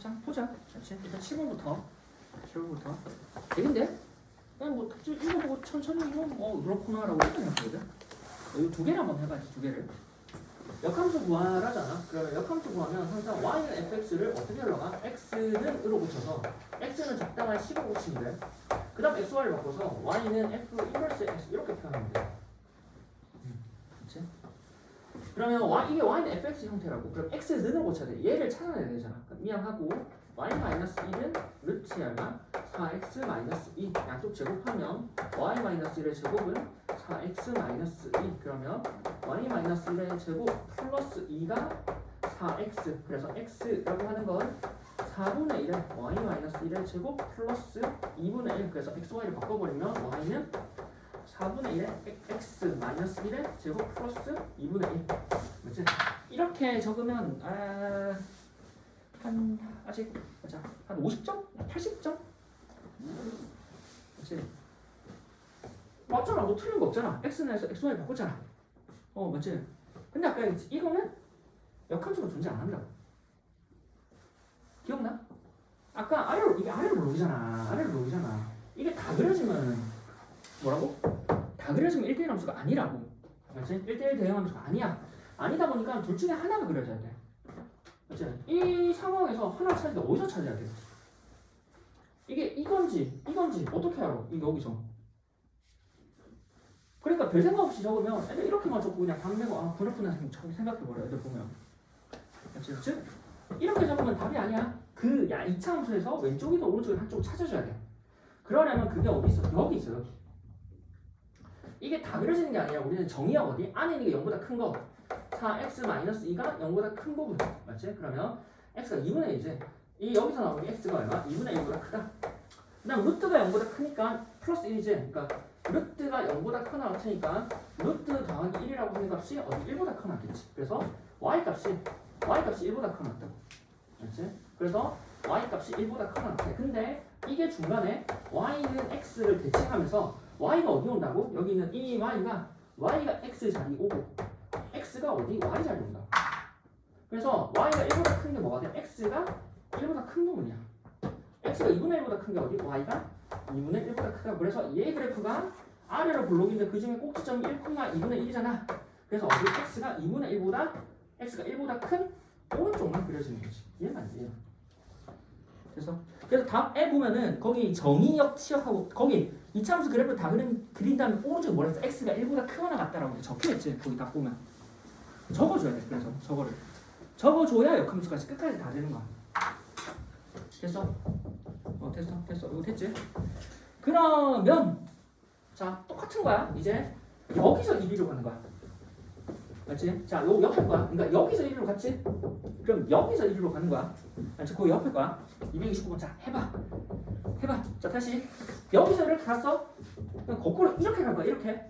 자 보자. 그렇지. 일단 7번부터 7번부터 되긴데? 그냥 뭐 답지 읽어보고 천천히 이거 뭐 그렇구나라고 생각하거든. 이두 개를 한번 해봐야지 두 개를. 역함수 구하라잖아. 그러면 역함수 구하면 항상 y는 fx를 어떻게 올라가? x는 으로 붙여서 x는 적당한 10을 붙이면 돼. 그 다음 xy를 바꿔서 y는 f 인버스 x 이렇게 표현하면 돼. 그렇지? 그러면 y, 이게 y는 fx 형태라고. 그럼 x는을 고쳐야 돼. 얘를 찾아내야 되잖아. 그럼 이항하고 y 마이너스 1은 루트 얼마? 4x 마이너스 2 양쪽 제곱하면 y 마이너스 1의 제곱은 4x 마이너스 2 그러면 y 마이너스 1의 제곱 플러스 2가 4x 그래서 x라고 하는 건 4분의 1의 y 마이너스 1의 제곱 플러스 2분의 1 그래서 xy를 바꿔버리면 y는 4분의 1의 x 마이너스 1의 제곱 플러스 2분의 1 맞지? 이렇게 적으면 아, 한 아직 맞아 한 50점? 80점? 맞지? 맞잖아 뭐 틀린 거 없잖아 x는 해서 xy 바꿨잖아 어 맞지? 근데 아까 이- 이거는 역함수가 존재 안 한다고 기억나? 아까 아래로 이게 아래로 올라오잖아 아래로 올라오잖아 이게 다 그려지면 뭐라고? 다 그려지면 1대1 함수가 아니라고 맞지? 1대1 대응 함수가 아니야 아니다 보니까 둘 중에 하나가 그려져야 돼 맞지? 이 상황에서 하나 찾을 때 어디서 찾아야 돼? 이게 이건지 이건지 어떻게 알아? 이 여기서 그러니까 별 생각 없이 적으면 애들 이렇게만 적고 그냥 방내고 아 그렇구나 생각해버려 애들 보면 맞지? 즉 이렇게 적으면 답이 아니야 그 야 2차 함수에서 왼쪽이든 오른쪽이든 한쪽 찾아줘야 돼 그러려면 그게 어디 있어? 여기 있어 여기 이게 다 그려지는 게 아니라 우리는 정의학 어디? 안에 있는 게 0보다 큰 거. 4x-2가 0보다 큰 부분 맞지? 그러면 x가 2분의 1이지. 이 여기서 나오는 게 x가 얼마? 2분의 1보다 크다. 그 다음 루트가 0보다 크니까 플러스 1이지. 그러니까 루트가 0보다 크나 같으니까 루트 더하기 1이라고 하는 값이 어디? 1보다 크나 겠지. 그래서 y 값이 y 값이 1보다 크나다고 알지? 그래서 y 값이 1보다 크나 같아 근데 이게 중간에 y는 x를 대칭하면서 y가 어디 온다고? 여기 있는 이 y가 y가 x 자리 오고 x가 어디? y 자리 온다 그래서 y가 1보다 큰 게 뭐가 돼? x가 1보다 큰 부분이야 x가 2분의 1보다 큰 게 어디? y가 2분의 1보다 크다. 그래서 얘 그래프가 아래로 블록인데 그 중에 꼭지점이 1,2분의 1이잖아. 그래서 어디 x가 2분의 1보다 x가 1보다 큰 오른쪽만 그려지는 거지. 이해가 안 돼요. 그래서 그래서 답에 보면은 거기 정의역 치역하고 거기 이차함수 그래프 다 그린 그린 다음에 오른쪽에 뭐라 했어? x가 1보다 크거나 같다라고 적혀있지. 거기 딱 보면 적어줘야 돼. 그래서 저거를 적어줘야 역함수까지 끝까지 다 되는 거야. 됐어? 어 됐어 됐어 이거 됐지? 그러면 자 똑같은 거야 이제 여기서 1위로 가는 거야 맞지? 자 요 옆에 거야. 그러니까 여기서 1위로 갔지? 그럼 여기서 1위로 가는 거야. 맞지? 그 옆에 거야. 229번. 자 해봐. 해봐. 자 다시. 여기서 이렇게 갔어? 그럼 거꾸로 이렇게 갈 거야. 이렇게.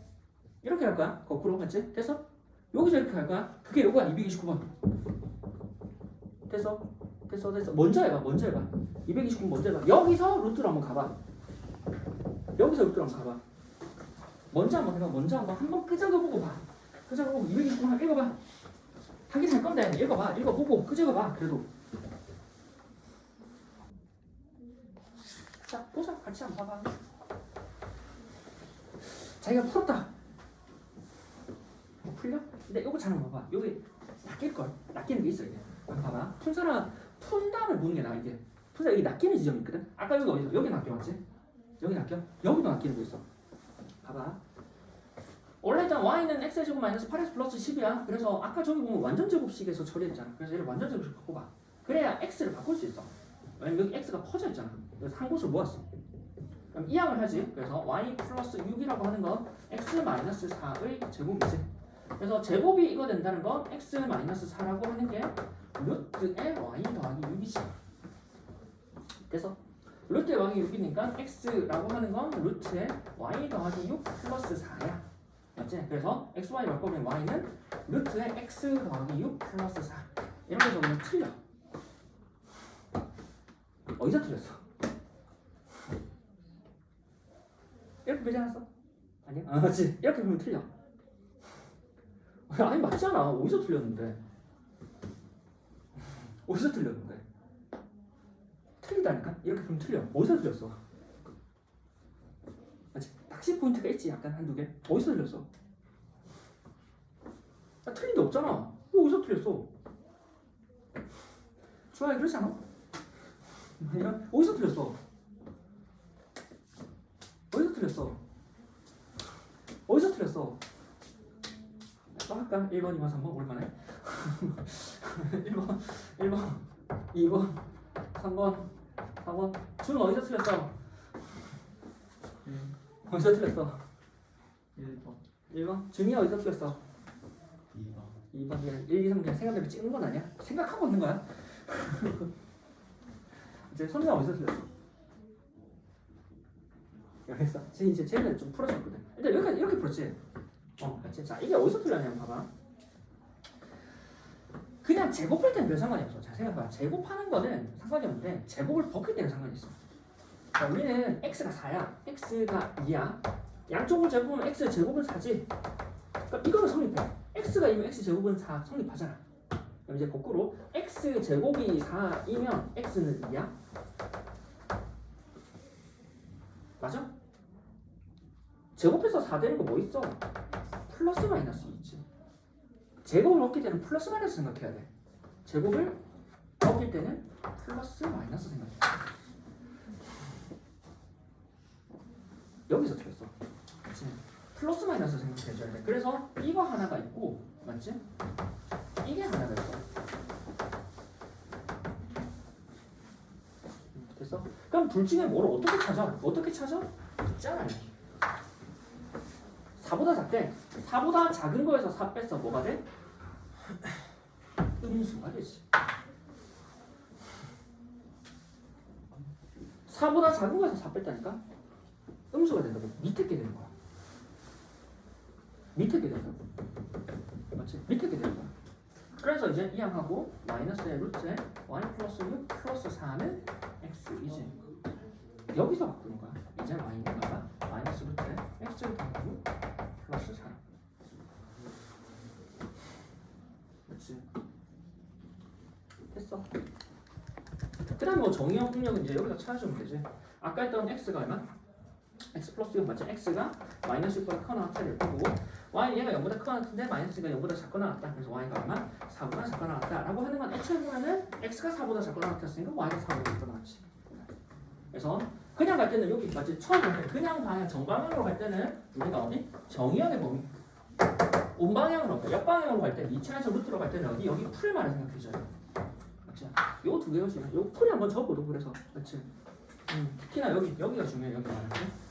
이렇게 갈 거야. 거꾸로. 맞지? 됐어? 여기서 이렇게 갈 거야. 그게 요거야. 229번. 됐어? 됐어? 됐어? 먼저 해봐. 먼저 해봐. 229번 먼저 해봐. 여기서 루트로 한번 가봐. 여기서 루트로 한번 가봐. 먼저 한번 해봐. 먼저 한번 한번 끄적여보고 봐 229번 한번 읽어봐. 하긴 할 건데. 읽어봐. 읽어보고. 끄적여봐. 그래도. 자 보자. 같이 한번 봐봐. 자기가 풀었다. 뭐 풀려? 근데 요거 잘 봐봐. 여기 낚일걸. 낚이는 게 있어 이게. 봐봐. 푼 사람 푼 다음에 보는 게 나아 이게. 푼 사람 여기 낚이는 지점이 있거든? 아까 여기 어디서? 여기 낚여 맞지? 여기 낚여? 여기도 낚이는 거 있어. 봐봐 원래 일단 y는 x 제곱 마이너스 8x 플러스 10이야. 그래서 아까 저기 보면 완전 제곱식에서 처리했잖아. 그래서 얘를 완전 제곱식 바꿔봐. 그래야 x를 바꿀 수 있어. 왜냐면 여기 x가 퍼져 있잖아. 그래서 한 곳을 모았어. 그럼 이항을 하지. 그래서 y 플러스 6이라고 하는 건 x 마이너스 4의 제곱이지. 그래서 제곱이 이거 된다는 건 x 마이너스 4라고 하는 게 루트의 y 더하기 6이지. 그래서 루트의 y 6이니까 x라고 하는 건 루트의 y 더하기 6 플러스 4야 맞지? 그래서 x, y 바꾸면 y는 루트의 x 더하기 6 플러스 4 이렇게 적으면 틀려 어디서 틀렸어? 이렇게 보지 않았어? 아니야? 아 맞지? 이렇게 보면 틀려 아니 맞잖아 어디서 틀렸는데 어디서 틀렸는데 틀리다니까? 이렇게 그럼 틀려. 어디서 틀렸어? 낚시 포인트가 있지 약간 한두 개. 어디서 틀렸어? 아, 틀린 데 없잖아. 왜 어디서 틀렸어? 좋아요 그렇지 않아? 아니야? 어디서 틀렸어? 어디서 틀렸어? 어디서 틀렸어? 또 할까? 1번, 2번, 3번 오랜만에 1번, 1번, 2번, 3번, 4번 준은 어디서 틀렸어? 어디서 틀렸어? 1번 1번 준이 어디서 틀렸어? 2번 2번 그냥 1, 2, 3 그냥 생각대로 찍는 건 아니야? 생각하고 있는 거야 이제 선우가 어디서 틀렸어? 알겠어 쟤 이제 쟤는 좀 풀어줬거든 일단 여기까지 이렇게 풀었지? 어 맞지? 자 이게 어디서 틀렸냐면 봐봐 그냥 제곱할 때는 별 상관이 없어 자 생각해봐 제곱하는 거는 상관이 없는데 제곱을 벗길 때는 상관이 있어 자 우리는 x가 4야 x가 2야. 양쪽을 제곱하면 x 제곱은 4지. 그러니까 이거는 성립해. x가 2면 x 제곱은 4 성립하잖아. 그럼 이제 거꾸로 x 제곱이 4이면 x는 2야. 맞아? 제곱해서 4 되는 거 뭐 있어? 플러스 마이너스 있지. 제곱을 얻길 때는 플러스 마이너스 생각해야 돼. 제곱을 얻길 때는 플러스 마이너스 생각해 여기서 틀렸어 그치? 플러스 마이너스 생각해줘야 돼 그래서 이거 하나가 있고 맞지? 이게 하나가 있어 음, 됐어? 그럼 둘 중에 뭐를 어떻게 찾아? 어떻게 찾아? 있잖아 여기 4보다 작대 4보다 작은 거에서 4 뺐어 뭐가 돼? 음수가 되지 4보다 작은 거에서 4 뺐다니까? 음수가 된다고 밑에 게 되는 거야. 밑에 게 된다고 맞지? 밑에 게 되는 거야. 그래서 이제 이항하고 마이너스의 루트에 y 플러스 6 플러스 4는 x이지. 여기서 바꾸는 거야. 이제 y가 마이너스 루트에 x를 더하고 플러스 4 그렇지? 됐어. 그 다음 뭐 정의형 폭력은 이제 여기서 찾아주면 되지. 아까 했던 x가 얼마? 플러스 6 맞지? x가 마이너스 6보다 크거나 같다를 보고 y 얘가 0보다 크거나 같은데 마이너스가 0보다 작거나 같다 그래서 y가 얼마? 4보다 작거나 같다 라고 하는 건 애초에 보면은 x가 4보다 작거나 같았으니까 y가 4보다 작거나 같지 그래서 그냥 갈 때는 여기 맞지? 처음 갈 때 그냥 방향 정방향으로 갈 때는 우리가 어디? 정의연의 범위 온방향으로 갈 때, 역방향으로 갈 때, 2차에서 루트로 갈 때는 어디? 여기 풀만을 생각해줘야 돼. 맞지? 요두 중요해. 요 풀이 한번 적어도 그래서. 맞지? 음, 특히나 여기, 여기가 중요해, 여기 말하지.